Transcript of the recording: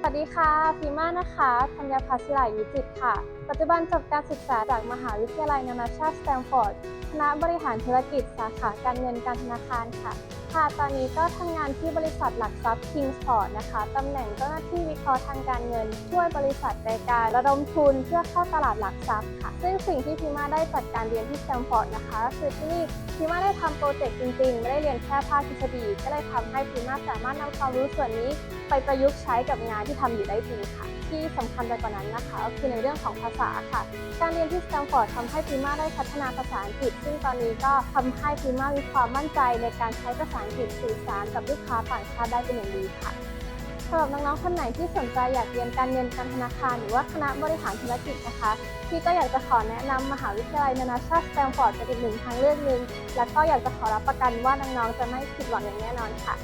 สวัสดีค่ะพีมานะคะธัญพัชศิลายุจิตค่ะ ปัจจุบันจบการศึกษาจากมหาวิทยาลัยนานาชาติสแตมฟอร์ด คณะบริหารธุรกิจสาขาการเงินการธนาคารค่ะ ค่ะ ตอนนี้ก็ทำงานที่บริษัทหลักทรัพย์ Kingsport นะคะ ตำแหน่งเจ้าหน้าที่วิเคราะห์ทางการเงิน ช่วยบริษัทในการระดมทุนเพื่อเข้าตลาดหลักทรัพย์ค่ะ ซึ่งสิ่งที่พีมาได้จากการเรียนที่สแตมฟอร์ดนะคะก็คือที่นี่พีมาได้ทำโปรเจกต์จริงๆ ไม่ได้เรียนแค่ภาคทฤษฎี ก็เลยทำให้พีมาสามารถนำความรู้ส่วนนี้ ไปประยุกต์ใช้กับงานที่ทำอยู่ได้จริงค่ะ ที่สำคัญไปกว่านั้นนะคะ ก็คือในเรื่องของภาษาค่ะ การเรียนที่สแตมฟอร์ดทำให้พีมาได้พัฒนาภาษาอังกฤษ ซึ่งตอนนี้ก็ทำให้พีมามีความมั่นใจในการใช้ภาษาอังกฤษสื่อสารกับลูกค้าต่างชาติได้เป็นอย่างดีค่ะสำหรับน้องๆคนไหนที่สนใจอยากเรียนการเงินการธนาคาร หรือว่าคณะบริหารธุรกิจนะคะพี่ก็อยากจะขอแนะนำมหาวิทยาลัยนานาชาติสแตมฟอร์ดเป็นอีกหนึ่งทางเลือกหนึ่งและก็อยากจะขอรับประกันว่าน้องๆจะไม่ผิดหวังอย่างแน่นอนค่ะ